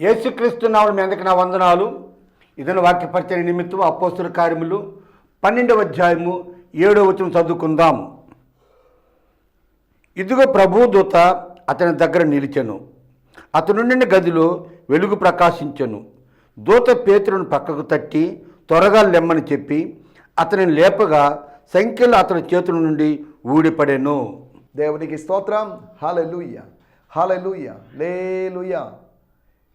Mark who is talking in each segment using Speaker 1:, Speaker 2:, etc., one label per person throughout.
Speaker 1: యేసుక్రీస్తు నామమున మీ అందరికి నా వందనాలు? ఇదన వాక్య పరిచయ నిమిత్తం అపోస్తుల కార్యములు పన్నెండవ అధ్యాయము ఏడవ వచనం చదువుకుందాం. ఇదిగో ప్రభుదూత అతని దగ్గర నిలిచెను. అతనుండిన గదిలో వెలుగు ప్రకాశించెను. దూత పేతులను పక్కకు తట్టి త్వరగా లెమ్మని చెప్పి అతనిని లేపగా సంఖ్యలు అతని చేతుల నుండి ఊడిపడెను.
Speaker 2: దేవునికి స్తోత్రం. హాలూయ హాలూయ లేలుయా.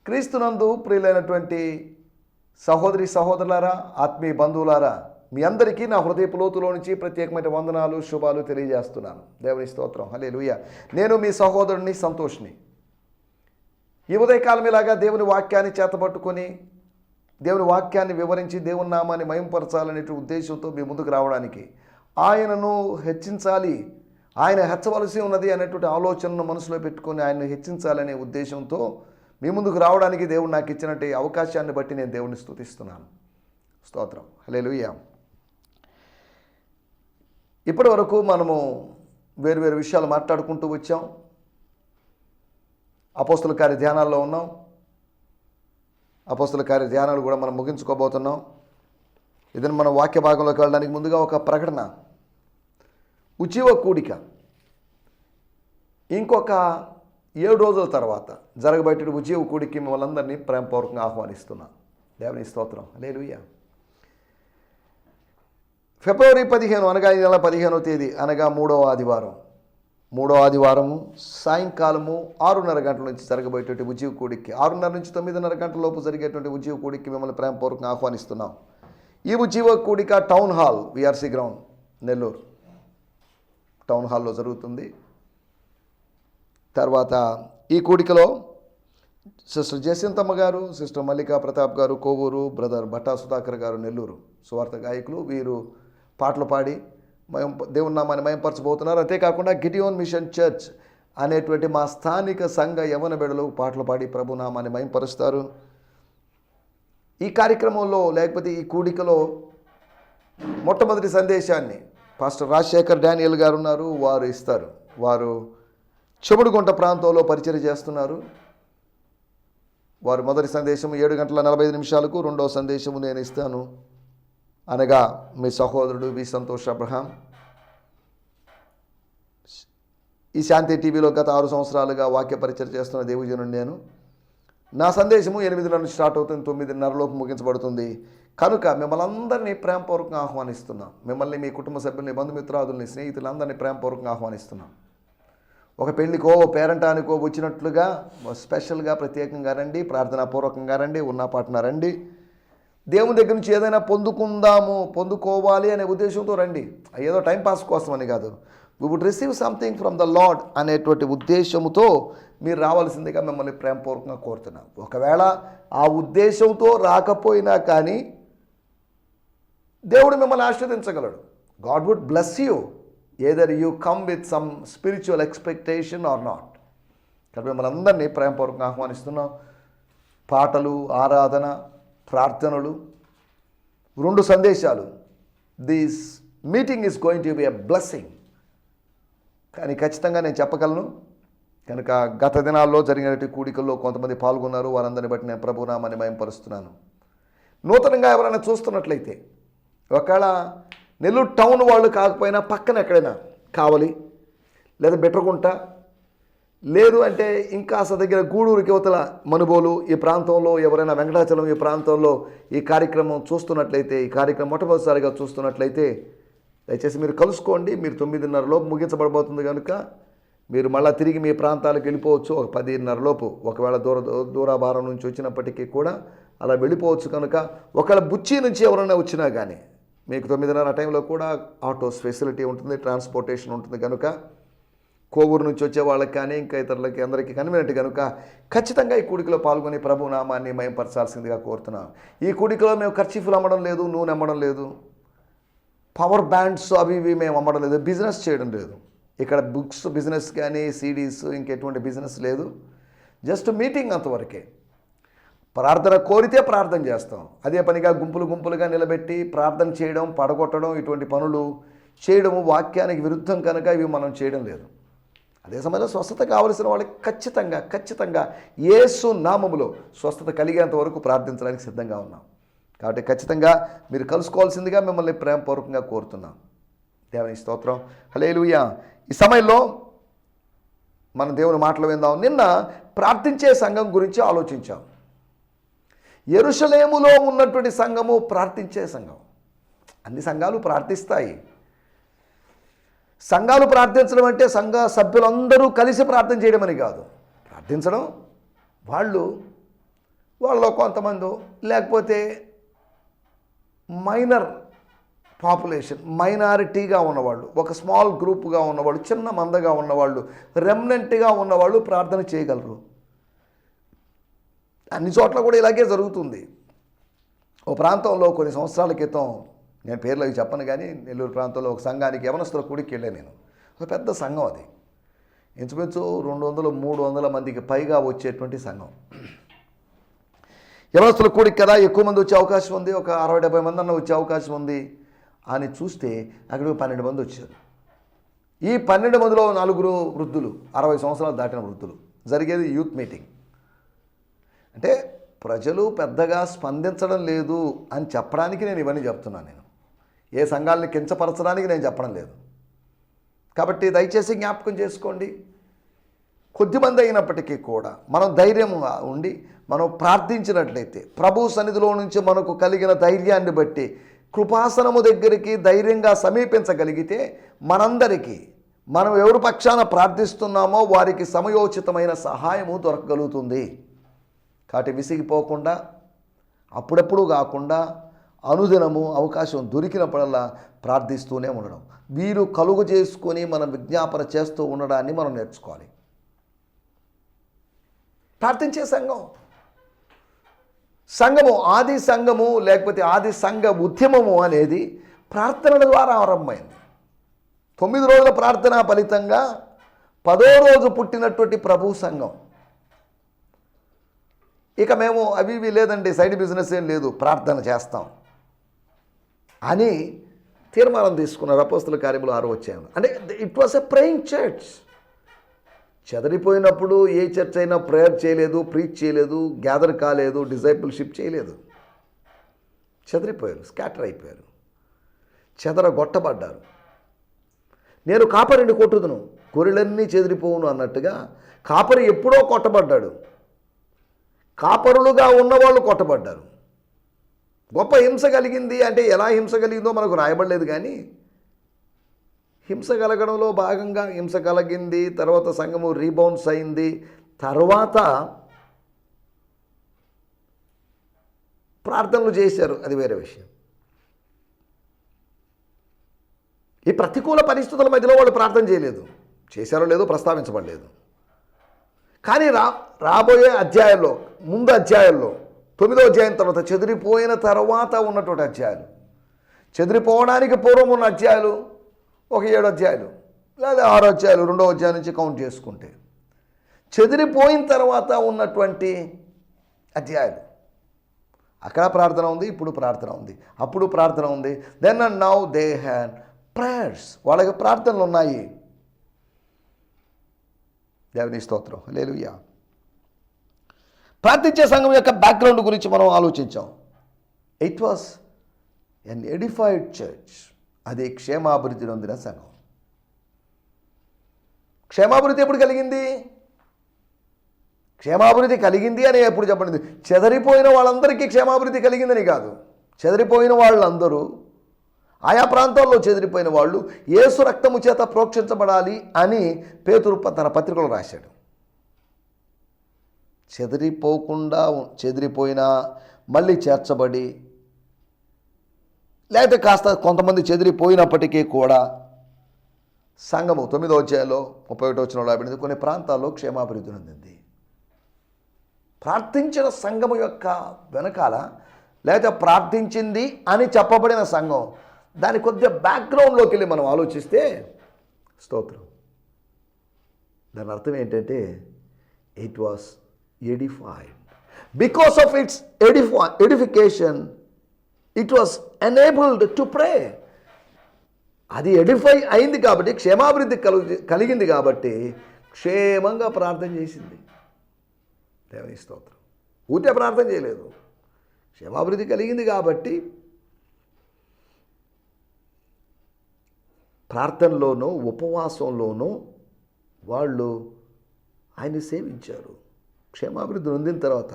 Speaker 2: క్రీస్తునందు ప్రియులైనటువంటి సహోదరి సహోదరులారా ఆత్మీయ బంధువులారా మీ అందరికీ నా హృదయ లోతులో నుంచి ప్రత్యేకమైన వందనాలు శుభాలు తెలియజేస్తున్నాను. దేవుని స్తోత్రం. హలేలుయ నేను మీ సహోదరుని సంతోష్ని. ఈ ఉదయకాలం ఇలాగా దేవుని వాక్యాన్ని చేతపట్టుకొని దేవుని వాక్యాన్ని వివరించి దేవుని నామాన్ని మయంపరచాలనే ఉద్దేశంతో మీ ముందుకు రావడానికి ఆయనను హెచ్చించాలి ఆయన హెచ్చవలసి ఉన్నది అనేటువంటి ఆలోచనను మనసులో పెట్టుకొని ఆయన్ని హెచ్చించాలనే ఉద్దేశంతో మీ ముందుకు రావడానికి దేవుడు నాకు ఇచ్చినట్టు అవకాశాన్ని బట్టి నేను దేవుణ్ణి స్థుతిస్తున్నాను స్తోత్రం. హల్లెలూయా. ఇప్పటి వరకు మనము వేరు వేరు విషయాలు మాట్లాడుకుంటూ వచ్చాం. అపోస్తుల కార్య ధ్యానాల్లో ఉన్నాం. అపోస్తుల కార్య ధ్యానాలు కూడా మనం ముగించుకోబోతున్నాం. ఇదని మన వాక్య భాగంలోకి వెళ్ళడానికి ముందుగా ఒక ప్రకటన. ఉచివ కూడిక. ఇంకొక ఏడు రోజుల తర్వాత జరగబెట్టే ఉచివ కూడికి మిమ్మల్ని అందరినీ ప్రేమపూర్వకంగా ఆహ్వానిస్తున్నాం. దేవుని స్తోత్రం. లేదు ఫిబ్రవరి పదిహేను అనగా ఈ నెల పదిహేనవ తేదీ అనగా మూడవ ఆదివారం. మూడో ఆదివారము సాయంకాలము ఆరున్నర గంటల నుంచి జరగబోయేటువంటి ఉద్యోగ కూడికి. ఆరున్నర నుంచి తొమ్మిదిన్నర గంటల లోపు జరిగేటువంటి ఉద్యోగ కూడికి మిమ్మల్ని ప్రేమపూర్వకంగా ఆహ్వానిస్తున్నాం. ఈ ఉద్యోగ కూడిక town hall VRC ground Nellore. Town హాల్లో జరుగుతుంది. తర్వాత ఈ కూడికలో సిస్టర్ జయసింతమ్మ గారు సిస్టర్ మల్లికా ప్రతాప్ గారు కోవూరు బ్రదర్ భట్టా సుధాకర్ గారు నెల్లూరు సువార్త గాయకులు వీరు పాటలు పాడి మయం దేవుని నామాన్ని మయంపరచబోతున్నారు. అంతేకాకుండా గిటియోన్ మిషన్ చర్చ్ అనేటువంటి మా స్థానిక సంఘ యవన బిడలు పాటలు పాడి ప్రభు నామాన్ని మయంపరుస్తారు. ఈ కార్యక్రమంలో లేకపోతే ఈ కూడికలో మొట్టమొదటి సందేశాన్ని పాస్టర్ రాజశేఖర్ డానియల్ గారు ఉన్నారు. వారు ఇస్తారు. వారు చెముడుగుంట ప్రాంతంలో పరిచయం చేస్తున్నారు. వారు మొదటి సందేశం ఏడు గంటల నలభై ఐదు నిమిషాలకు రెండవ సందేశము నేను ఇస్తాను. అనగా మీ సహోదరుడు వి. సంతోష్ అబ్రహాం. ఈ శాంతి టీవీలో గత ఆరు సంవత్సరాలుగా వాక్య పరిచయం చేస్తున్న దేవుజనుడు నేను. నా సందేశము ఎనిమిదిన్నర నుంచి స్టార్ట్ అవుతుంది తొమ్మిదిన్నరలోపు ముగించబడుతుంది. కనుక మిమ్మల్ని అందరినీ ప్రేమపూర్వకంగా ఆహ్వానిస్తున్నాం. మిమ్మల్ని మీ కుటుంబ సభ్యుల్ని బంధుమిత్రాదుల్ని స్నేహితులందరినీ ప్రేమపూర్వకంగా ఆహ్వానిస్తున్నాం. ఒక పెళ్ళికో పేరంటానికో వచ్చినట్లుగా స్పెషల్గా ప్రత్యేకంగా రండి ప్రార్థనాపూర్వకంగా రండి ఉన్నా పాటన రండి. దేవుని దగ్గర నుంచి ఏదైనా పొందుకుందాము పొందుకోవాలి అనే ఉద్దేశంతో రండి. ఏదో టైంపాస్ కోసం అని కాదు. We would receive something from the lord అనేటువంటి ఉద్దేశంతో మీరు రావాల్సిందిగా మిమ్మల్ని ప్రేమపూర్వకంగా కోరుతున్నాం. ఒకవేళ ఆ ఉద్దేశంతో రాకపోయినా కానీ దేవుడు మిమ్మల్ని ఆశీర్వదించగలడు. God would bless you either you come with some spiritual expectation or not. కాబట్టి మిమ్మల్ని అందరినీ ప్రేమపూర్వకంగా ఆహ్వానిస్తున్నాం. పాటలు ఆరాధన ప్రార్థనలు రెండు సందేశాలు. This meeting is going to be a blessing కానీ ఖచ్చితంగా నేను చెప్పగలను. కనుక గత దినాల్లో జరిగినటువంటి కూడికల్లో కొంతమంది పాల్గొన్నారు. వారందరిని బట్టి నేను ప్రభునామాన్ని మయంపరుస్తున్నాను నూతనంగా ఎవరైనా చూస్తున్నట్లయితే ఒకవేళ నెల్లూరు టౌన్ వాళ్ళు కాకపోయినా పక్కన ఎక్కడైనా కావాలి లేదా బెటర్గుంట లేదు అంటే ఇంకా అసలు దగ్గర గూడూరుకి యువతల మనుబోలు ఈ ప్రాంతంలో ఎవరైనా వెంకటాచలం ఈ ప్రాంతంలో ఈ కార్యక్రమం చూస్తున్నట్లయితే ఈ కార్యక్రమం మొట్టమొదటిసారిగా చూస్తున్నట్లయితే దయచేసి మీరు కలుసుకోండి. మీరు తొమ్మిదిన్నర లోపు ముగించబడబోతుంది కనుక మీరు మళ్ళీ తిరిగి మీ ప్రాంతాలకు వెళ్ళిపోవచ్చు. ఒక పదిన్నర లోపు ఒకవేళ దూర దూరాభారం నుంచి వచ్చినప్పటికీ కూడా అలా వెళ్ళిపోవచ్చు కనుక ఒకవేళ బుచ్చి నుంచి ఎవరైనా వచ్చినా కానీ మీకు తొమ్మిదిన్నర టైంలో కూడా ఆటోస్ ఫెసిలిటీ ఉంటుంది ట్రాన్స్పోర్టేషన్ ఉంటుంది కనుక కోవూరు నుంచి వచ్చే వాళ్ళకి కానీ ఇంకా ఇతరులకి అందరికీ కన్వీనెంట్ కనుక ఖచ్చితంగా ఈ కూడికలో పాల్గొని ప్రభు నామాన్ని మయంపరచాల్సిందిగా కోరుతున్నాం. ఈ కూడికలో మేము ఖర్చీఫులు అమ్మడం లేదు నూనె అమ్మడం లేదు పవర్ బ్యాండ్స్ అవి ఇవి మేము అమ్మడం లేదు బిజినెస్ చేయడం లేదు. ఇక్కడ బుక్స్ బిజినెస్ కానీ సీడీస్ ఇంకెటువంటి బిజినెస్ లేదు. జస్ట్ మీటింగ్ అంతవరకే. ప్రార్థన కోరితే ప్రార్థన చేస్తాం. అదే పనిగా గుంపులు గుంపులుగా నిలబెట్టి ప్రార్థన చేయడం పడగొట్టడం ఇటువంటి పనులు చేయడము వాక్యానికి విరుద్ధం కనుక ఇవి మనం చేయడం లేదు. అదే సమయంలో స్వస్థత కావలసిన వాళ్ళకి ఖచ్చితంగా ఖచ్చితంగా ఏసు నామములో స్వస్థత కలిగేంత వరకు ప్రార్థించడానికి సిద్ధంగా ఉన్నాం. కాబట్టి ఖచ్చితంగా మీరు కలుసుకోవాల్సిందిగా మిమ్మల్ని ప్రేమపూర్వకంగా కోరుతున్నాం. దేవుని స్తోత్రం. హలేలుయా ఈ సమయంలో మన దేవుని మాటలు విందాం. నిన్న ప్రార్థించే సంఘం గురించి ఆలోచించాం. ఎరుషలేములో ఉన్నటువంటి సంఘము ప్రార్థించే సంఘం. అన్ని సంఘాలు ప్రార్థిస్తాయి. సంఘాలు ప్రార్థించడం అంటే సంఘ సభ్యులందరూ కలిసి ప్రార్థన చేయడం అని కాదు. ప్రార్థించడం వాళ్ళు వాళ్ళలో కొంతమంది లేకపోతే మైనర్ పాపులేషన్ మైనారిటీగా ఉన్నవాళ్ళు ఒక స్మాల్ గ్రూప్గా ఉన్నవాళ్ళు చిన్న మందగా ఉన్నవాళ్ళు రెమ్నెంట్గా ఉన్నవాళ్ళు ప్రార్థన చేయగలరు. అన్ని చోట్ల కూడా ఇలాగే జరుగుతుంది. ఓ ప్రాంతంలో కొన్ని సంవత్సరాల క్రితం నేను పేర్లు అవి చెప్పను కానీ నెల్లూరు ప్రాంతంలో ఒక సంఘానికి యవనస్తుల కూడికి వెళ్ళాను నేను. ఒక పెద్ద సంఘం అది. ఇంచుమించు రెండు వందలు మూడు వందల మందికి పైగా వచ్చేటువంటి సంఘం. యవనస్తుల కూడికి కదా ఎక్కువ మంది వచ్చే అవకాశం ఉంది ఒక అరవై డెబ్బై మంది అన్న వచ్చే అవకాశం ఉంది అని చూస్తే అక్కడికి పన్నెండు మంది వచ్చారు. ఈ పన్నెండు మందిలో నలుగురు వృద్ధులు అరవై సంవత్సరాలు దాటిన వృద్ధులు జరిగేది యూత్ మీటింగ్. అంటే ప్రజలు పెద్దగా స్పందించడం లేదు అని చెప్పడానికి నేను ఇవన్నీ చెప్తున్నాను నేను. ఏ సంఘాలని కించపరచడానికి నేను చెప్పడం లేదు. కాబట్టి దయచేసి జ్ఞాపకం చేసుకోండి. కొద్దిమంది అయినప్పటికీ కూడా మనం ధైర్యంగా ఉండి మనం ప్రార్థించినట్లయితే ప్రభు సన్నిధిలో నుంచి మనకు కలిగిన ధైర్యాన్ని బట్టి కృపాసనము దగ్గరికి ధైర్యంగా సమీపించగలిగితే మనందరికీ మనం ఎవరి పక్షాన ప్రార్థిస్తున్నామో వారికి సమయోచితమైన సహాయము దొరకగలుగుతుంది. కాబట్టి విసిగిపోకుండా అప్పుడప్పుడు కాకుండా అనుదినము అవకాశం దొరికినప్పుడల్లా ప్రార్థిస్తూనే ఉండడం. వీరు కలుగు చేసుకొని మనం విజ్ఞాపన చేస్తూ ఉండడాన్ని మనం నేర్చుకోవాలి. ప్రార్థించే సంఘం. సంఘము ఆది సంఘము లేకపోతే ఆది సంఘ ఉద్యమము అనేది ప్రార్థనల ద్వారా ఆరంభమైంది. తొమ్మిది రోజుల ప్రార్థన ఫలితంగా పదో రోజు పుట్టినటువంటి ప్రభు సంఘం. ఇక మేము అవి ఇవి లేదండి సైడ్ బిజినెస్ ఏం లేదు ప్రార్థన చేస్తాం. అని తీర్మానం తీసుకున్నారు అపోస్తుల కార్యములు ఆరు వచ్చాము అంటే it was a praying church చెదరిపోయినప్పుడు ఏ చర్చ్ అయినా ప్రేయర్ చేయలేదు ప్రీచ్ చేయలేదు గ్యాదర్ కాలేదు డిజైపుల్షిప్ చేయలేదు. చెదరిపోయారు స్కాటర్ అయిపోయారు. చెదర గొట్టబడ్డారు. నేను కాపరిని కొట్టుదును గొర్రెలన్నీ చెదిరిపోవును అన్నట్టుగా కాపరి ఎప్పుడో కొట్టబడ్డాడు. కాపరులుగా ఉన్నవాళ్ళు కొట్టబడ్డారు. గొప్ప హింస కలిగింది అంటే ఎలా హింస కలిగిందో మనకు రాయబడలేదు కానీ హింస కలగడంలో భాగంగా హింస కలిగింది తర్వాత సంఘము రీబౌన్స్ అయింది. తర్వాత ప్రార్థనలు చేశారు. అది వేరే విషయం. ఈ ప్రతికూల పరిస్థితుల మధ్యలో వాళ్ళు ప్రార్థన చేయలేదు. చేశారో లేదో ప్రస్తావించబడలేదు. కానీ రా రాబోయే అధ్యాయంలో ముందు అధ్యాయంలో తొమ్మిదో అధ్యాయం తర్వాత చెదిరిపోయిన తర్వాత ఉన్నటువంటి అధ్యాయాలు. చెదిరిపోవడానికి పూర్వం ఉన్న అధ్యాయాలు ఒక ఏడు అధ్యాయులు లేదా ఆరో అధ్యాయులు రెండో అధ్యాయం నుంచి కౌంట్ చేసుకుంటే. చెదిరిపోయిన తర్వాత ఉన్నటువంటి అధ్యాయాలు. అక్కడ ప్రార్థన ఉంది ఇప్పుడు ప్రార్థన ఉంది. అప్పుడు ప్రార్థన ఉంది. Then and now they had prayers వాళ్ళకి ప్రార్థనలు ఉన్నాయి. దేవుని స్తోత్రం. లేలుయ్యా ప్రార్థించే సంఘం యొక్క బ్యాక్గ్రౌండ్ గురించి మనం ఆలోచించాం. It was an edified church అది క్షేమాభివృద్ధి నొందిన సంఘం. క్షేమాభివృద్ధి ఎప్పుడు కలిగింది? క్షేమాభివృద్ధి కలిగింది అని ఎప్పుడు చెప్పండి? చెదరిపోయిన వాళ్ళందరికీ క్షేమాభివృద్ధి కలిగిందని కాదు. చెదరిపోయిన వాళ్ళందరూ ఆయా ప్రాంతాల్లో చెదిరిపోయిన వాళ్ళు ఏసు రక్తము చేత ప్రోక్షించబడాలి అని పేతురు తన పత్రికలో రాశాడు. చెదిరిపోకుండా చెదిరిపోయినా మళ్ళీ చేర్చబడి లేకపోతే కాస్త కొంతమంది చెదిరిపోయినప్పటికీ కూడా సంఘము తొమ్మిదో అధ్యాయంలో ముప్పై ఒకటో వచ్చిన రాబడింది కొన్ని ప్రాంతాల్లో క్షేమాభివృద్ధి నొందింది. ప్రార్థించిన సంఘము యొక్క వెనకాల లేకపోతే ప్రార్థించింది అని చెప్పబడిన సంఘం దాని కొద్దిగా బ్యాక్గ్రౌండ్లోకి వెళ్ళి మనం ఆలోచిస్తే స్తోత్రం. దాని అర్థం ఏంటంటే it was edified because of its edify edification it was enabled to pray అది ఎడిఫై అయింది కాబట్టి క్షేమాభివృద్ధి కలుగు కలిగింది కాబట్టి క్షేమంగా ప్రార్థన చేసింది. దేవుని స్తోత్రం. ఊటే ప్రార్థన చేయలేదు. క్షేమాభివృద్ధి కలిగింది కాబట్టి ప్రార్థనలోనూ ఉపవాసంలోనూ వాళ్ళు ఆయన్ని సేవించారు. క్షేమాభివృద్ధి నొందిన తర్వాత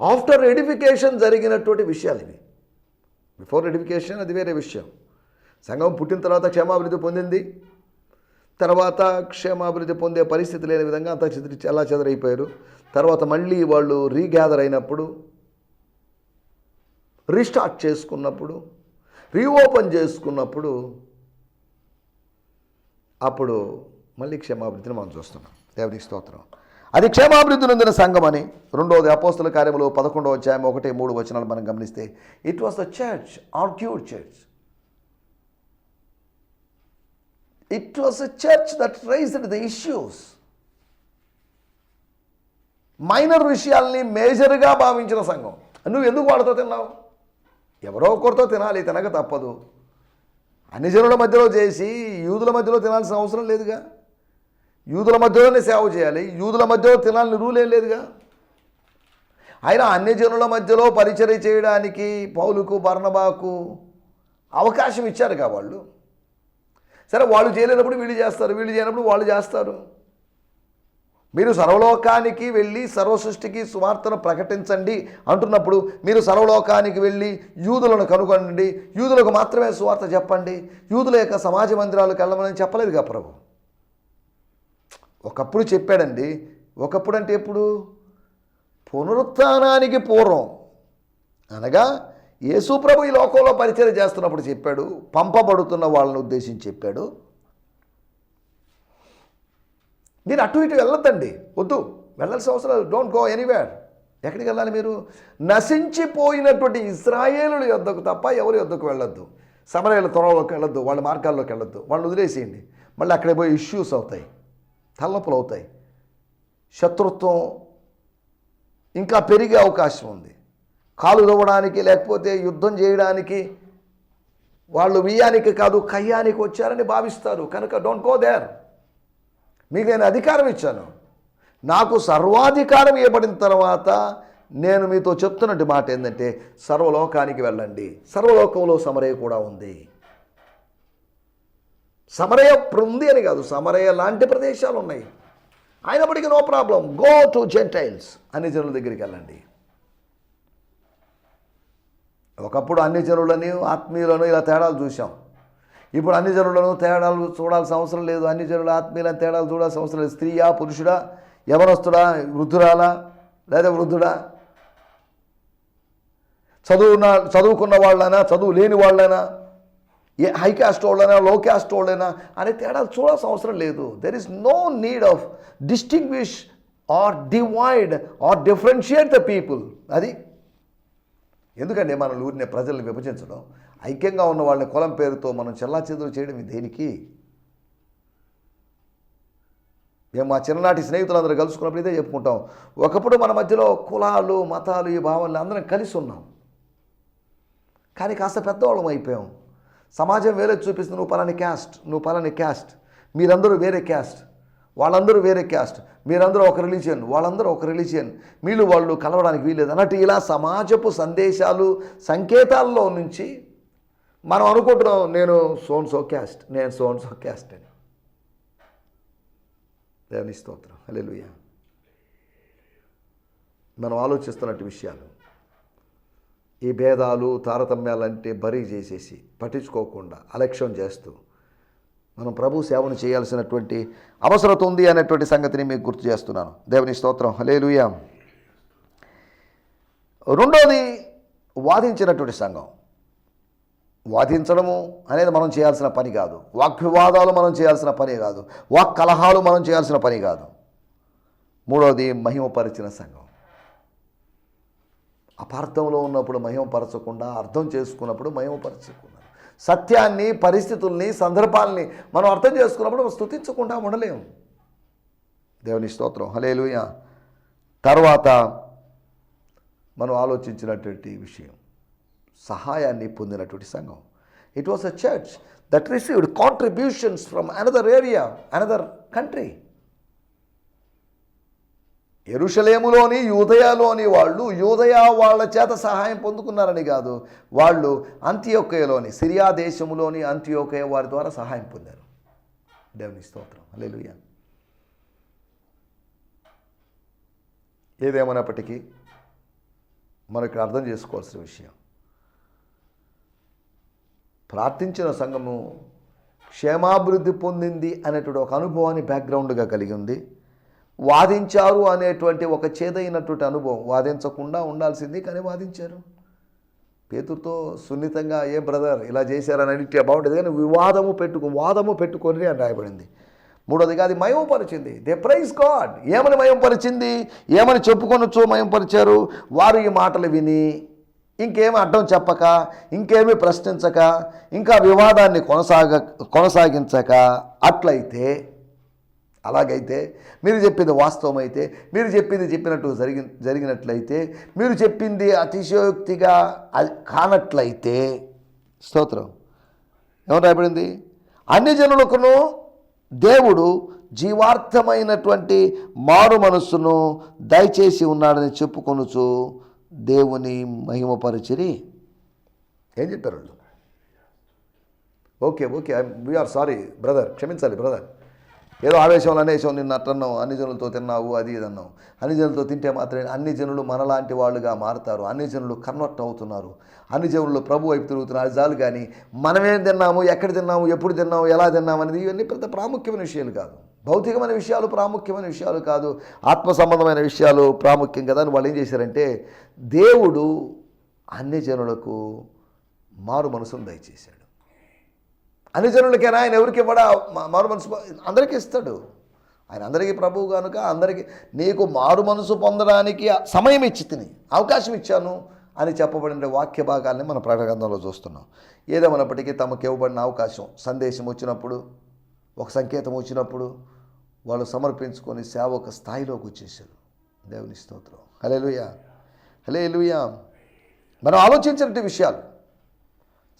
Speaker 2: ఆఫ్టర్ ఎడిఫికేషన్ జరిగినటువంటి విషయాలు ఇవి. బిఫోర్ ఎడిఫికేషన్ అది వేరే విషయం. సంఘం పుట్టిన తర్వాత క్షేమాభివృద్ధి పొందింది. తర్వాత క్షేమాభివృద్ధి పొందే పరిస్థితి లేని విధంగా అంతా చెదిరి చాలా చెదరైపోయారు? తర్వాత మళ్ళీ వాళ్ళు రీగ్యాదర్ అయినప్పుడు రీస్టార్ట్ చేసుకున్నప్పుడు రీఓపెన్ చేసుకున్నప్పుడు అప్పుడు మళ్ళీ క్షేమాభివృద్ధిని మనం చూస్తున్నాం. దేవునికి స్తోత్రం. అది క్షేమాభివృద్ధి నొందిన సంఘం అని రెండవది అపోస్తుల కార్యములు పదకొండవ అధ్యాయం ఒకటి మూడు వచనాలు మనం గమనిస్తే it was the church argued church it was a church that raised the issues minor విషయాల్ని మేజర్గా భావించిన సంఘం. నువ్వు ఎందుకు వాడితో తిన్నావు? ఎవరో ఒకరితో తినాలి తినక తప్పదు. అన్ని జనుల మధ్యలో చేసి యూదుల మధ్యలో తినాల్సిన అవసరం లేదుగా. యూదుల మధ్యలోనే సేవ చేయాలి. యూదుల మధ్యలో తినాలని రూల్ ఏం లేదుగా? అయినా అన్ని జనుల మధ్యలో పరిచయం చేయడానికి పౌలుకు బర్ణబాకు అవకాశం ఇచ్చారుగా వాళ్ళు? సరే వాళ్ళు చేయలేనప్పుడు వీళ్ళు చేస్తారు. వీళ్ళు చేయనప్పుడు వాళ్ళు చేస్తారు. మీరు సర్వలోకానికి వెళ్ళి సర్వసృష్టికి సువార్తను ప్రకటించండి అంటున్నప్పుడు మీరు సర్వలోకానికి వెళ్ళి యూదులను కనుగొనండి. యూదులకు మాత్రమే సువార్త చెప్పండి. యూదుల యొక్క సమాజ మందిరాలకు వెళ్ళమని చెప్పలేదుగా ప్రభు? ఒకప్పుడు చెప్పాడండి ఒకప్పుడు అంటే ఎప్పుడు? పునరుత్థానానికి పూర్వం. అనగా యేసుప్రభు ఈ లోకంలో పరిచయం చేస్తున్నప్పుడు చెప్పాడు పంపబడుతున్న వాళ్ళని ఉద్దేశించి చెప్పాడు. మీరు అటు ఇటు వెళ్ళొద్దండి వద్దు. వెళ్ళాల్సిన అవసరం డోంట్ గో ఎనీవేర్ ఎక్కడికి వెళ్ళాలి మీరు? నశించిపోయినటువంటి ఇస్రాయేలుల యొద్దకు తప్ప ఎవరి యొద్దకు వెళ్ళొద్దు. సమరయ్యల త్వరలోకి వెళ్ళొద్దు వాళ్ళ మార్గాల్లోకి వెళ్ళొద్దు. వాళ్ళని వదిలేసేయండి. మళ్ళీ అక్కడే పోయి ఇష్యూస్ అవుతాయి. తలనొప్పులు అవుతాయి శత్రుత్వం ఇంకా పెరిగే అవకాశం ఉంది. కాలు దవ్వడానికి లేకపోతే యుద్ధం చేయడానికి వాళ్ళు వియ్యానికి కాదు కయ్యానికి వచ్చారని భావిస్తారు. కనుక డోంట్ గో దేర్ మీకు నేను అధికారం ఇచ్చాను. నాకు సర్వాధికారం ఇవ్వబడిన తర్వాత నేను మీతో చెప్తున్నట్టు మాట ఏంటంటే సర్వలోకానికి వెళ్ళండి. సర్వలోకంలో సమరయ కూడా ఉంది. సమరయ ఉంది అని కాదు సమరయ లాంటి ప్రదేశాలు ఉన్నాయి అయినప్పటికీ no problem go to gentiles అన్ని జనుల దగ్గరికి వెళ్ళండి. ఒకప్పుడు అన్ని జనులని ఆత్మీయులను ఇలా తేడాలు చూసాం ఇప్పుడు అన్ని జనులను తేడాలు చూడాల్సిన అవసరం లేదు. అన్ని జనుల ఆత్మీయులను తేడాలు చూడాల్సిన అవసరం లేదు. స్త్రీయా పురుషుడా యవనస్తుడా వృద్ధురాలా లేదా వృద్ధుడా? చదువున చదువుకున్న వాళ్ళైనా చదువు లేని వాళ్ళైనా ఏ హై క్యాస్ట్ వాళ్ళైనా లో క్యాస్ట్ వాళ్ళైనా అనే తేడాలు చూడాల్సిన అవసరం లేదు. There is no need of distinguish or divide or differentiate the people అది ఎందుకంటే మన ఊరిని ప్రజల్ని విభజించడం? ఐక్యంగా ఉన్న వాళ్ళని కులం పేరుతో మనం చెల్లా చేయడం దేనికి? మేము మా చిన్ననాటి స్నేహితులందరూ కలుసుకున్నప్పుడు ఇదే చెప్పుకుంటాం. ఒకప్పుడు మన మధ్యలో కులాలు మతాలు ఈ భావాలు అందరం కలిసి ఉన్నాం. కానీ కాస్త పెద్దవాళ్ళం అయిపోయాం. సమాజం వేరే చూపిస్తుంది నువ్వు పలాని క్యాస్ట్ నువ్వు పలాని క్యాస్ట్. మీరందరూ వేరే క్యాస్ట్. వాళ్ళందరూ వేరే క్యాస్ట్. మీరందరూ ఒక రిలీజియన్ వాళ్ళందరూ ఒక రిలీజియన్. వీళ్ళు వాళ్ళు కలవడానికి వీలేదు అన్నట్టు ఇలా సమాజపు సందేశాలు సంకేతాల్లో నుంచి మనం అనుకుంటున్నాం నేను సోన్ సో క్యాస్ట్ నేను సోన్ సో క్యాస్ట్ అని. దేవుని స్తోత్రం. అలెలుయ్య మనం ఆలోచిస్తున్నట్టు విషయాలు. ఈ భేదాలు తారతమ్యాలంటే బరీ చేసేసి పట్టించుకోకుండా అలక్ష్యం చేస్తూ మనం ప్రభు సేవను చేయాల్సినటువంటి అవసరత ఉంది అనేటువంటి సంగతిని మీకు గుర్తు చేస్తున్నాను. దేవుని స్తోత్రం. హలేలుయా రెండోది వాదించినటువంటి సంఘం. వాదించడము అనేది మనం చేయాల్సిన పని కాదు. వాగ్వివాదాలు మనం చేయాల్సిన పని కాదు. వాక్ కలహాలు మనం చేయాల్సిన పని కాదు. మూడవది మహిమపరిచిన సంఘం. అపార్థంలో ఉన్నప్పుడు మహిమపరచకుండా అర్థం చేసుకున్నప్పుడు మహిమపరచకుండా. సత్యాన్ని పరిస్థితుల్ని సందర్భాల్ని మనం అర్థం చేసుకున్నప్పుడు మనం స్థుతించకుండా ఉండలేము. దేవుని స్తోత్రం. హలేలుయ తర్వాత మనం ఆలోచించినటువంటి విషయం. సహాయాన్ని పొందినటువంటి సంఘం. It was a church that received contributions from another area another country ఎరుషలేములోని యూదయలోని వాళ్ళు యూదయ వాళ్ళ చేత సహాయం పొందుకున్నారని కాదు. వాళ్ళు అంత్యోకయలోని సిరియా దేశములోని అంత్యోకయ వారి ద్వారా సహాయం పొందారు. దేవుని స్తోత్రం. హల్లెలూయా. ఏదేమైనప్పటికీ మనకు అర్థం చేసుకోవాల్సిన విషయం. ప్రార్థించిన సంఘము క్షేమాభివృద్ధి పొందింది అనేటువంటి ఒక అనుభవాన్ని బ్యాక్గ్రౌండ్గా కలిగి ఉంది. వాదించారు అనేటువంటి ఒక చేదైనటువంటి అనుభవం. వాదించకుండా ఉండాల్సింది కానీ వాదించారు. పేతుతో సున్నితంగా ఏ బ్రదర్ ఇలా చేశారని అడిగితే బాగుంటుంది కానీ వివాదము పెట్టుకు వాదము పెట్టుకొని అని రాయబడింది. మూడోదిగా అది మయంపరిచింది. They praise God. ఏమని మయంపరిచింది? ఏమని చెప్పుకొనొచ్చు మయంపరిచారు? వారు ఈ మాటలు విని ఇంకేమి అడ్డం చెప్పక ఇంకేమీ ప్రశ్నించక ఇంకా వివాదాన్ని కొనసాగ కొనసాగించక అట్లయితే అలాగైతే మీరు చెప్పింది వాస్తవమైతే మీరు చెప్పింది చెప్పినట్టు జరిగి జరిగినట్లయితే మీరు చెప్పింది అతిశయోక్తిగా అది కానట్లయితే స్తోత్రం. ఏమని రాయబడింది? అన్ని జనులకును దేవుడు జీవార్థమైనటువంటి మారు మనస్సును దయచేసి ఉన్నాడని చెప్పుకొనుచు దేవుని మహిమపరిచిరి. ఏం చెప్పారు okay okay okay we're sorry brother క్షమించాలి బ్రదర్ ఏదో ఆవేశంలో అనేశం నిన్ను అట్టన్నావు అన్ని జనులతో తిన్నావు అది ఇది అన్నావు. అన్ని జనులతో తింటే మాత్రమే అన్ని జనులు మనలాంటి వాళ్ళుగా మారుతారు. అన్ని జనులు కన్వర్ట్ అవుతున్నారు. అన్ని జనులు ప్రభు వైపు తిరుగుతున్నారు. అది చాలు కానీ మనమేం తిన్నాము ఎక్కడ తిన్నాము ఎప్పుడు తిన్నాము ఎలా తిన్నాము అనేది ఇవన్నీ పెద్ద ప్రాముఖ్యమైన విషయాలు కాదు. భౌతికమైన విషయాలు ప్రాముఖ్యమైన విషయాలు కాదు. ఆత్మ సంబంధమైన విషయాలు ప్రాముఖ్యం కదా అని వాళ్ళు ఏం చేశారంటే దేవుడు అన్ని జనులకు మారు మనసును దయచేశాడు. అనుజనులకైనా ఆయన ఎవరికి ఇవ్వడా? మారు మనసు అందరికీ ఇస్తాడు. ఆయన అందరికీ ప్రభువు కనుక అందరికీ నీకు మారు మనసు పొందడానికి సమయం ఇచ్చి తిని అవకాశం ఇచ్చాను అని చెప్పబడిన వాక్య భాగాల్ని మన ప్రకటనలో చూస్తున్నాం. ఏదేమైనప్పటికీ తమకు ఇవ్వబడిన అవకాశం సందేశం వచ్చినప్పుడు ఒక సంకేతం వచ్చినప్పుడు వాళ్ళు సమర్పించుకొని సేవక స్థాయిలోకి వచ్చేసారు దేవుని స్తోత్రం. హలే లుయా మనం ఆలోచించినట్టు విషయాలు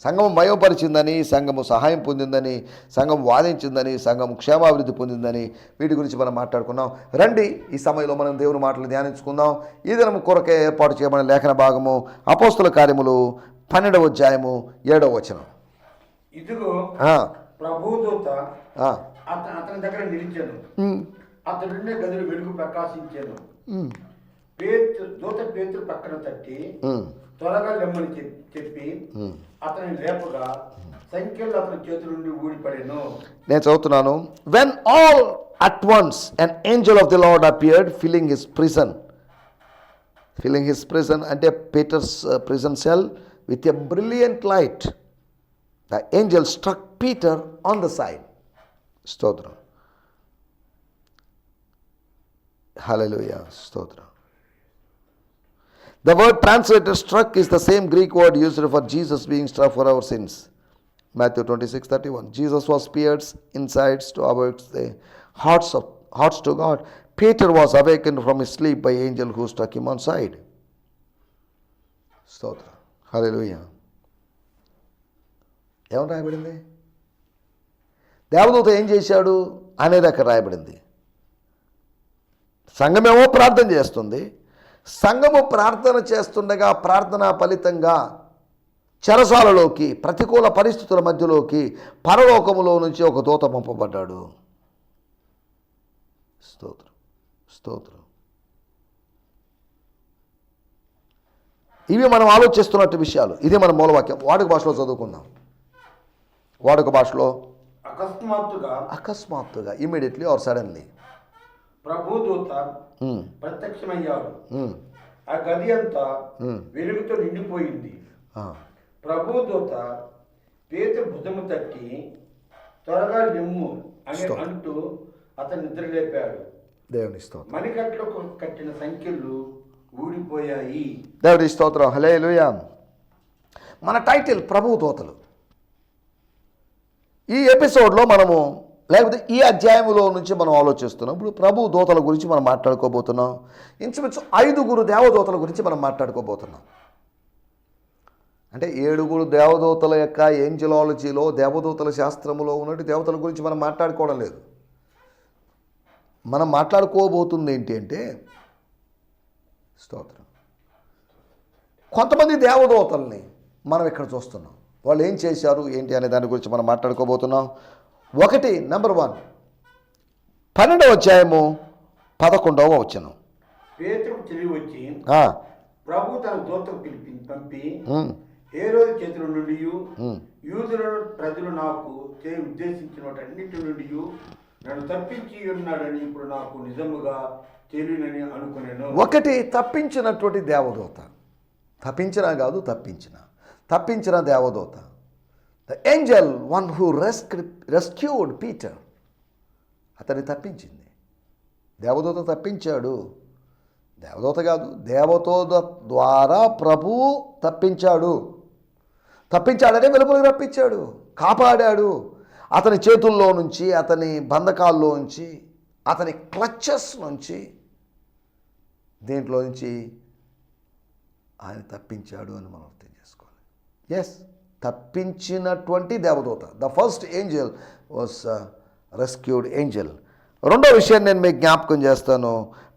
Speaker 2: సంఘం మయోపరిచిందని సంఘము సహాయం పొందిందని సంఘం వాదించిందని సంఘం క్షేమాభివృద్ధి పొందిందని వీటి గురించి మనం మాట్లాడుకున్నాం. రండి ఈ సమయంలో మనం దేవుని మాటలు ధ్యానించుకుందాం. ఈ దినం కొరకే ఏర్పాటు చేయబడిన లేఖన భాగము అపోస్తుల కార్యములు పన్నెండవ అధ్యాయము ఏడవ వచనం.
Speaker 1: ఇదిగో ప్రభుదూత అతను దగ్గర నిలిచాను.
Speaker 2: ఉమ్,
Speaker 1: అతడుండే గదులు వెలుగు ప్రకాశించాను. దూత పేతురు పక్కన తట్టి త్వరగా లెమ్మని చెప్- చెప్పి. అతని లేపగా సంఖ్యలు అతని చేతుల నుండి ఊడిపడెను.
Speaker 2: నేను చదువుతున్నాను. When all at once an angel of the lord appeared filling his prison filling his prison అంటే Peter's prison cell with a brilliant light the angel struck Peter on the side స్తోత్రం. హల్లెలూయా. స్తోత్రం. The word translated struck is the same Greek word used for Jesus being struck for our sins. Matthew 26 31. Jesus was pierced insides to avert the hearts of hearts to God. Peter was awakened from his sleep by angel who struck him on side. స్తోత్రం హల్లెలూయా ఏమని రాయబడింది దేవదూత ఏం చేశాడు అనేది అక్కడ రాయబడింది సంఘమేమో ప్రార్థన చేస్తుంది సంఘము ప్రార్థన చేస్తుండగా ప్రార్థన ఫలితంగా చెరసాలలోకి ప్రతికూల పరిస్థితుల మధ్యలోకి పరలోకములో నుంచి ఒక దూత పంపబడ్డాడు. స్తోత్రం స్తోత్రం. ఇవి మనం ఆలోచిస్తున్నట్టు విషయాలు. ఇది మన మూలవాక్యం. వాడుక భాషలో చదువుకుందాం. వాడుక భాషలో
Speaker 1: అకస్మాత్తుగా
Speaker 2: అకస్మాత్తుగా ఇమీడియట్లీ ఆర్ సడన్లీ
Speaker 1: ప్రభుదూత ప్రత్యక్షమయ్యాడు. ఆ గది అంతా. వెలుగుతో నిండిపోయింది. ప్రభుదూత పేత భుజము తట్టి త్వరగా నిమ్ము అని. అంటూ అతను నిద్రలేపాడు.
Speaker 2: దేవుని స్తోత్రం.
Speaker 1: మణికట్లకు కట్టిన సంఖ్యలు ఊడిపోయాయి.
Speaker 2: దేవుడి స్తోత్రం. హలే మన టైటిల్ ప్రభు దోతలు ఈ ఎపిసోడ్లో మనము లేకపోతే ఈ అధ్యాయంలో నుంచి మనం ఆలోచిస్తున్నాం. ఇప్పుడు ప్రభు దోతల గురించి మనం మాట్లాడుకోబోతున్నాం. ఇంచుమించు ఐదుగురు దేవదోతల గురించి మనం మాట్లాడుకోబోతున్నాం. అంటే ఏడుగురు దేవదూతల యొక్క ఏంజలాలజీలో దేవదూతల శాస్త్రములో ఉన్నట్టు దేవతల గురించి మనం మాట్లాడుకోవడం లేదు. మనం మాట్లాడుకోబోతుంది ఏంటి అంటే స్తోత్రం. కొంతమంది దేవదూతల్ని మనం ఇక్కడ చూస్తున్నాం. వాళ్ళు ఏం చేశారు ఏంటి అనే దాని గురించి మనం మాట్లాడుకోబోతున్నాం. ఒకటి నెంబర్ వన్ పన్నెండవ అధ్యాయము పదకొండవ వచనం.
Speaker 1: పేతురు తిరిగి వచ్చి ప్రభు తన దూతకు పిలిపి పంపి ఏ రోజు చేతుల నుండి
Speaker 2: ఉమ్.
Speaker 1: యూదులను ప్రజలు నాకు చే ఉద్దేశించిన వాటన్నిటి నుండి నన్ను తప్పించి ఉన్నాడని ఇప్పుడు నాకు నిజముగా తెలియనని అనుకునేను.
Speaker 2: ఒకటి తప్పించినటువంటి దేవదూత. తప్పించిన కాదు తప్పించిన. తప్పించిన దేవదూత. The angel one who rescue rescued Peter అతన్ని తప్పించింది. దేవదూత తప్పించాడు. దేవదూత కాదు దేవదూత ద్వారా ప్రభువు తప్పించాడు. తప్పించాడనే వెలుపలికి రప్పించాడు. కాపాడాడు. అతని చేతుల్లో నుంచి అతని బంధకాల్లో నుంచి అతని క్లచెస్ నుంచి దీంట్లో నుంచి ఆయన తప్పించాడు అని మనం అర్థం చేసుకోవాలి. ఎస్ తప్పించినటువంటి దేవదూత. The first angel was rescued angel రెండో విషయాన్ని నేను మీకు జ్ఞాపకం చేస్తాను.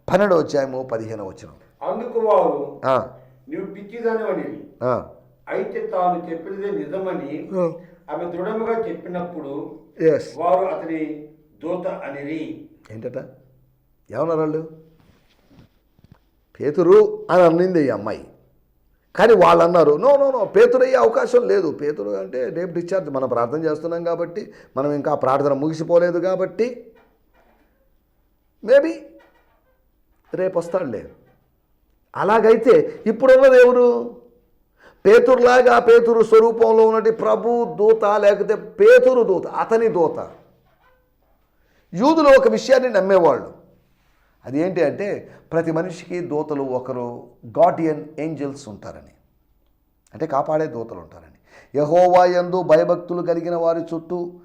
Speaker 2: పన్నెండు అధ్యాయము పదిహేను వచ్చిన
Speaker 1: అందుకు వారు నీవు పిచ్చిదానివని. అయితే తాను చెప్పినదే నిజమని ఆమె దృఢముగా చెప్పినప్పుడు వారు అతని దూత అనిరి.
Speaker 2: ఏంటట? ఏమన్నారు వాళ్ళు? పేతురు అని అన్నింది ఈ అమ్మాయి. కానీ వాళ్ళు అన్నారు నో నో నో పేతురు అవకాశం లేదు. పేతురు అంటే రేపు డిశ్చార్జ్ మనం ప్రార్థన చేస్తున్నాం కాబట్టి మనం ఇంకా ప్రార్థన ముగిసిపోలేదు కాబట్టి మేబీ రేపు వస్తాడులే. అలాగైతే ఇప్పుడున్నది ఎవరు? పేతురులాగా పేతురు స్వరూపంలో ఉన్నటి ప్రభు దూత లేకపోతే పేతురు దూత అతని దూత. యూదులు ఒక విషయాన్ని నమ్మేవాళ్ళు. అది ఏంటి అంటే ప్రతి మనిషికి దూతలు ఒకరు గార్డియన్ ఏంజల్స్ ఉంటారని. అంటే కాపాడే దూతలు ఉంటారని. యహోవా యందు భయభక్తులు కలిగిన వారి చుట్టూ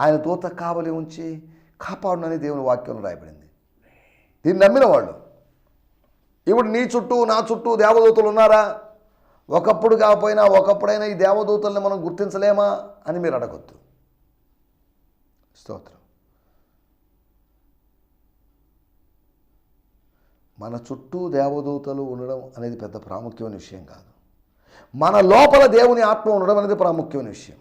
Speaker 2: ఆయన దూత కావలి ఉంచి కాపాడునని దేవుని వాక్యంలో రాయబడింది. దీన్ని నమ్మిన వాళ్ళు ఇప్పుడు నీ చుట్టూ నా చుట్టూ దేవదూతలు ఉన్నారా? ఒకప్పుడు కాకపోయినా ఒకప్పుడైనా ఈ దేవదూతల్ని మనం గుర్తించలేమా? అని మీరు అడగొద్దు. స్తోత్రం. మన చుట్టూ దేవదూతలు ఉండడం అనేది పెద్ద ప్రాముఖ్యమైన విషయం కాదు. మన లోపల దేవుని ఆత్మ ఉండడం అనేది ప్రాముఖ్యమైన విషయం.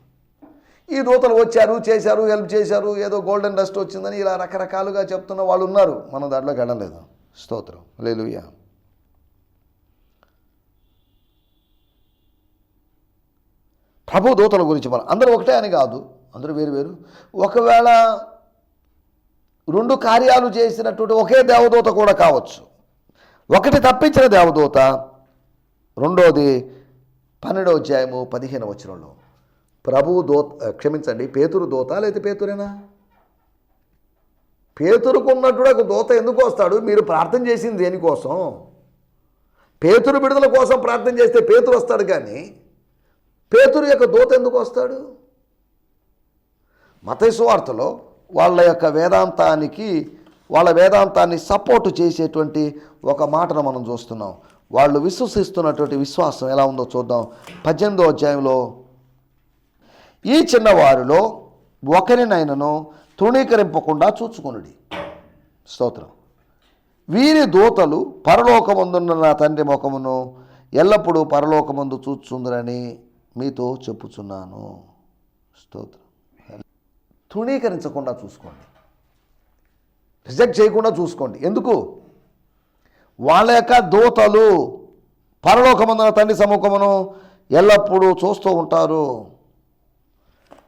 Speaker 2: ఈ దూతలు వచ్చారు చేశారు హెల్ప్ చేశారు ఏదో గోల్డెన్ డస్ట్ వచ్చిందని ఇలా రకరకాలుగా చెప్తున్న వాళ్ళు ఉన్నారు. మనం దాంట్లో గడలేదు స్తోత్రం. లేలుయ్యా ప్రభు దూతల గురించి మనం అందరూ ఒకటే అని కాదు. అందరూ వేరు వేరు. ఒకవేళ రెండు కార్యాలు చేసినటువంటి ఒకే దేవదూత కూడా కావచ్చు. ఒకటి తప్పించిన దేవదూత రెండోది పన్నెండవ అధ్యాయము పదిహేను వచనంలో. ప్రభు దూత క్షమించండి పేతురు దూత లేదా పేతురేనా? పేతురుకు ఉన్నటువంటి ఒక దూత ఎందుకు వస్తాడు? మీరు ప్రార్థన చేసింది దేనికోసం? పేతురు విడుదల కోసం ప్రార్థన చేస్తే పేతురు వస్తాడు కానీ పేతురు యొక్క దూత ఎందుకు వస్తాడు? మతేశ్వార్తలో వాళ్ళ యొక్క వేదాంతానికి వాళ్ళ వేదాంతాన్ని సపోర్టు చేసేటువంటి ఒక మాటను మనం చూస్తున్నాం. వాళ్ళు విశ్వసిస్తున్నటువంటి విశ్వాసం ఎలా ఉందో చూద్దాం. పద్దెనిమిదో అధ్యాయంలో ఈ చిన్నవారిలో ఒకరినైనను తృణీకరింపకుండా చూచుకొనుడి. స్తోత్రం. వీరి దూతలు పరలోకమందున్న నా తండ్రి ముఖమును ఎల్లప్పుడూ పరలోకమందు చూచుందరని మీతో చెప్పుచున్నాను. స్తోత్రం. తృణీకరించకుండా చూసుకోండి. రిజెక్ట్ చేయకుండా చూసుకోండి. ఎందుకు? వాళ్ళ యొక్క దూతలు పరలోకమందున తండ్రి సముఖమును ఎల్లప్పుడూ చూస్తూ ఉంటారు.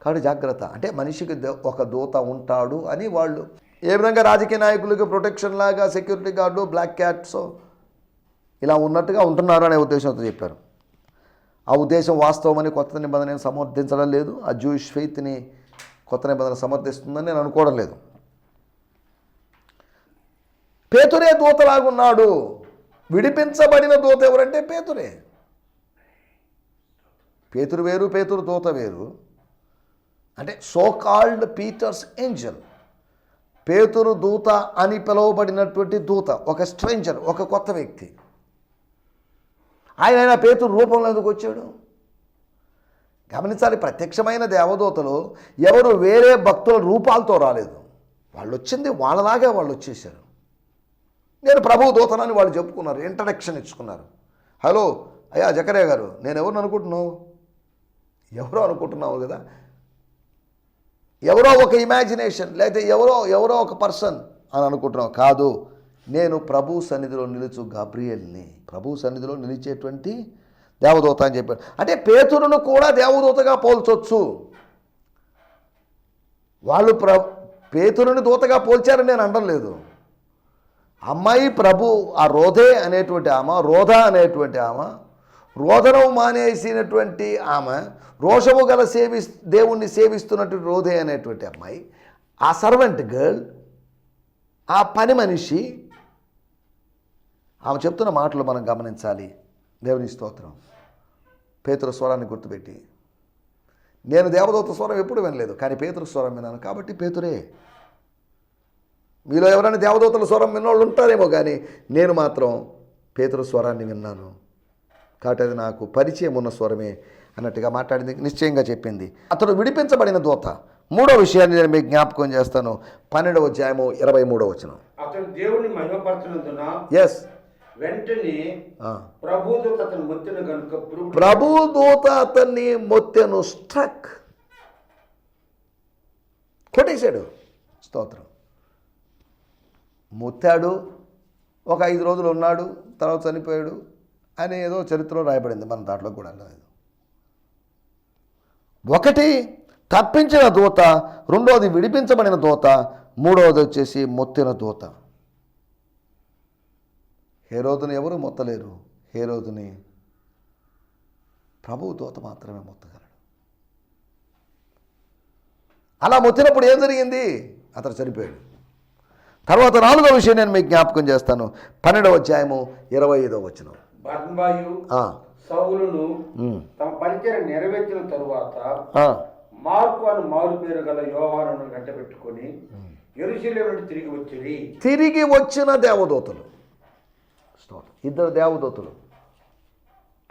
Speaker 2: కాబట్టి జాగ్రత్త. అంటే మనిషికి ద- ఒక దూత ఉంటాడు అని వాళ్ళు ఏ విధంగా రాజకీయ నాయకులకి ప్రొటెక్షన్ లాగా సెక్యూరిటీ గార్డు బ్లాక్ క్యాట్స్ ఇలా ఉన్నట్టుగా ఉంటున్నారు అనే ఉద్దేశంతో చెప్పారు. ఆ ఉద్దేశం వాస్తవమని కొత్త నిబంధన సమర్థించడం లేదు. ఆ జూయిష్ ఫెయిత్ని కొత్త నిబంధన సమర్థిస్తుందని నేను అనుకోవడం లేదు. పేతురే దూతలాగున్నాడు. విడిపించబడిన దూత ఎవరంటే పేతురే. పేతురు వేరు పేతురు దూత వేరు. అంటే సో కాల్డ్ పీటర్స్ ఏంజల్ పేతురు దూత అని పిలువబడినటువంటి దూత ఒక స్ట్రేంజర్ ఒక కొత్త వ్యక్తి. ఆయన ఆయన పేతురు రూపంలో ఎందుకు వచ్చాడు? గమనించాలి ప్రత్యక్షమైన దేవదూతలు ఎవరు వేరే భక్తుల రూపాలతో రాలేదు. వాళ్ళు వచ్చింది వాళ్ళలాగే వాళ్ళు వచ్చేసారు నేను ప్రభు దూతనని వాళ్ళు చెప్పుకున్నారు ఇంట్రడక్షన్ ఇచ్చుకున్నారు. హలో అయ్యా జకరే గారు నేను ఎవరిని అనుకుంటున్నావు? ఎవరో అనుకుంటున్నావు కదా. ఎవరో ఒక ఇమాజినేషన్ లేకపోతే ఎవరో ఎవరో ఒక పర్సన్ అని అనుకుంటున్నావు. కాదు నేను ప్రభు సన్నిధిలో నిలుచు గాబ్రియల్ని ప్రభు సన్నిధిలో నిలిచేటువంటి దేవదూత అని చెప్పాడు. అంటే పేతురును కూడా దేవదూతగా పోల్చొచ్చు. వాళ్ళు ప్ర పేతురుని దూతగా పోల్చారని నేను అనడం లేదు. అమ్మాయి ప్రభు ఆ రోధే అనేటువంటి ఆమె రోధ అనేటువంటి ఆమె రోదనం మానేసినటువంటి ఆమె రోషము గల సేవి దేవుణ్ణి సేవిస్తున్నటువంటి రోధే అనేటువంటి అమ్మాయి ఆ సర్వెంట్ గర్ల్ ఆ పని మనిషి. ఆమె చెప్తున్న మాటలు మనం గమనించాలి. దేవుని స్తోత్రం. పేతురు స్వరాన్ని గుర్తుపెట్టి. నేను దేవదూత స్వరం ఎప్పుడు వినలేదు కానీ పేతురు స్వరం విన్నాను కాబట్టి పేతురే మీలో ఎవరైనా దేవదూతల స్వరం విన్నోళ్ళు ఉంటారేమో కానీ నేను మాత్రం పేతురు స్వరాన్ని విన్నాను. కాబట్టి అది నాకు పరిచయం ఉన్న స్వరమే అన్నట్టుగా మాట్లాడింది నిశ్చయంగా చెప్పింది. అతడు విడిపించబడిన దూత. మూడో విషయాన్ని నేను మీకు జ్ఞాపకం చేస్తాను. పన్నెండవ అధ్యాయము ఇరవై మూడో వచనం.
Speaker 1: అతను దేవుని మహిమపరచినందున
Speaker 2: ఎస్
Speaker 1: వెంటనే ప్రభుదూత అతను మొత్తిన కనుక పురుగు
Speaker 2: ప్రభు దూత అతన్ని మొత్తెను స్ట్రక్ కొట్టేశాడు. స్తోత్రం. మొత్తాడు ఒక ఐదు రోజులు ఉన్నాడు తర్వాత చనిపోయాడు అని ఏదో చరిత్రలో రాయబడింది మన దాంట్లో కూడా. లేదు ఒకటి తప్పించిన దూత రెండోది విడిపించబడిన దూత మూడవది వచ్చేసి మొత్తిన దూత. హేరోదుని ఎవరు మొత్తలేరు? హేరోదుని ప్రభువు దూత మాత్రమే మొత్తగలడు. అలా మొత్తినప్పుడు ఏం జరిగింది? అతను చనిపోయాడు. తర్వాత నాలుగో విషయం నేను మీకు జ్ఞాపకం చేస్తాను. పన్నెండవ అధ్యాయము ఇరవై ఐదో
Speaker 1: సౌలును తమ పరిచయం నెరవేర్చిన తరువాత మార్కు అని మారు పేరు గల యోహాను ఎరుశలేం నుండి తిరిగి వచ్చిరి.
Speaker 2: తిరిగి వచ్చిన దేవదూతలు. ఇద్దరు దేవదూతలు.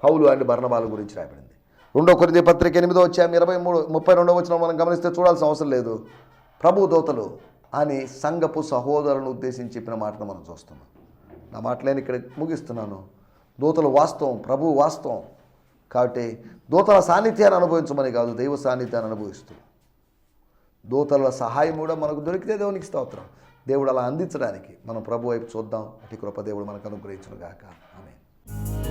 Speaker 2: పౌలు అండ్ బర్ణబాల గురించి రాయబడింది. రెండో కొరిది పత్రిక ఎనిమిదో వచ్చాము ఇరవై మూడు ముప్పై రెండో వచ్చిన మనం గమనిస్తే చూడాల్సిన అవసరం లేదు. ప్రభు దూతలు అని సంఘపు సహోదరులను ఉద్దేశించి చెప్పిన మాటను మనం చూస్తున్నాం. నా మాటలేని ఇక్కడ ముగిస్తున్నాను. దూతలు వాస్తవం ప్రభు వాస్తవం. కాబట్టి దూతల సాన్నిధ్యాన్ని అనుభవించమని కాదు దైవ సాన్నిధ్యాన్ని అనుభవిస్తూ. దూతల సహాయం కూడా మనకు దొరికితే దేవునికి స్తోత్రం. దేవుడు అలా అందించడానికి మనం ప్రభు వైపు చూద్దాం. అటు కృప దేవుడు మనకు అనుగ్రహించును గాక ఆమె